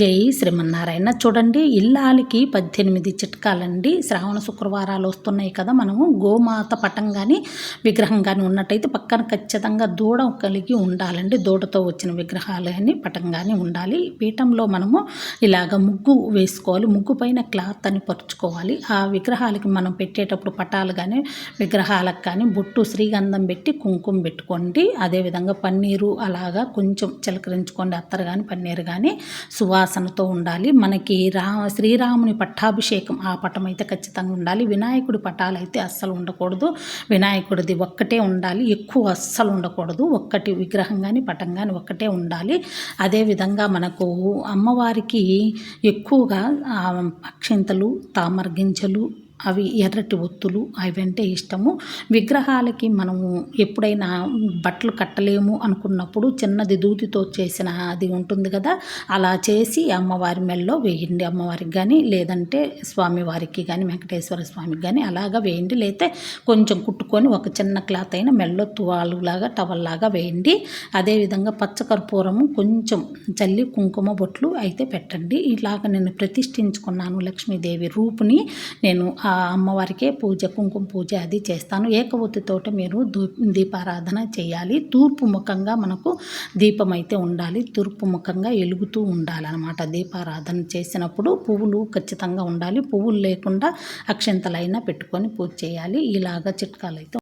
జై శ్రీమన్నారాయణ. చూడండి ఇల్లాలికి పద్దెనిమిది చిట్కాలండి. శ్రావణ శుక్రవారాలు వస్తున్నాయి కదా మనము. గోమాత పటం కానీ విగ్రహం కానీ ఉన్నట్టయితే పక్కన ఖచ్చితంగా దూడ కలిగి ఉండాలండి. దూడతో వచ్చిన విగ్రహాలు కానీ పటం కానీ ఉండాలి. పీఠంలో మనము ఇలాగ ముగ్గు వేసుకోవాలి. ముగ్గు పైన క్లాత్ అని పరుచుకోవాలి. ఆ విగ్రహాలకి మనం పెట్టేటప్పుడు పటాలు కానీ విగ్రహాలకు కానీ బొట్టు శ్రీగంధం పెట్టి కుంకుమ పెట్టుకోండి. అదేవిధంగా పన్నీరు అలాగా కొంచెం చిలకరించుకోండి. అత్తరు కానీ పన్నీరు కానీ సువా సువాసనతో ఉండాలి. మనకి రా శ్రీరాముని పట్టాభిషేకం ఆ పటం అయితే ఖచ్చితంగా ఉండాలి. వినాయకుడి పటాలు అయితే అస్సలు ఉండకూడదు. వినాయకుడిది ఒక్కటే ఉండాలి. ఎక్కువ అస్సలు ఉండకూడదు. ఒక్కటి విగ్రహం కానీ పటం కానీ ఒక్కటే ఉండాలి. అదేవిధంగా మనకు అమ్మవారికి ఎక్కువగా అక్షింతలు తామర గింజలు అవి ఎర్రటి ఒత్తులు అవంటే ఇష్టము. విగ్రహాలకి మనము ఎప్పుడైనా బట్టలు కట్టలేము అనుకున్నప్పుడు చిన్నది దూతితో చేసిన అది ఉంటుంది కదా అలా చేసి అమ్మవారి మెల్లో వేయండి అమ్మవారికి కానీ లేదంటే స్వామివారికి కానీ వెంకటేశ్వర స్వామికి కానీ అలాగా వేయండి. లేతే కొంచెం కుట్టుకొని ఒక చిన్న క్లాత్ అయిన మెల్లో తువాలులాగా టవల్లాగా వేయండి. అదేవిధంగా పచ్చకర్పూరము కొంచెం చల్లి కుంకుమ బొట్లు అయితే పెట్టండి. ఇలాగ నేను ప్రతిష్ఠించుకున్నాను లక్ష్మీదేవి రూపుని. నేను అమ్మవారికే పూజ కుంకుమ పూజ అది చేస్తాను. ఏకవొత్తితోటి మీరు దీపారాధన చేయాలి. తూర్పు ముఖంగా మనకు దీపం అయితే ఉండాలి. తూర్పు ముఖంగా వెలుగుతూ ఉండాలన్నమాట. దీపారాధన చేసినప్పుడు పువ్వులు ఖచ్చితంగా ఉండాలి. పువ్వులు లేకుండా అక్షంతలైనా పెట్టుకొని పూజ చేయాలి. ఇలాగ చిట్కాలు అయితే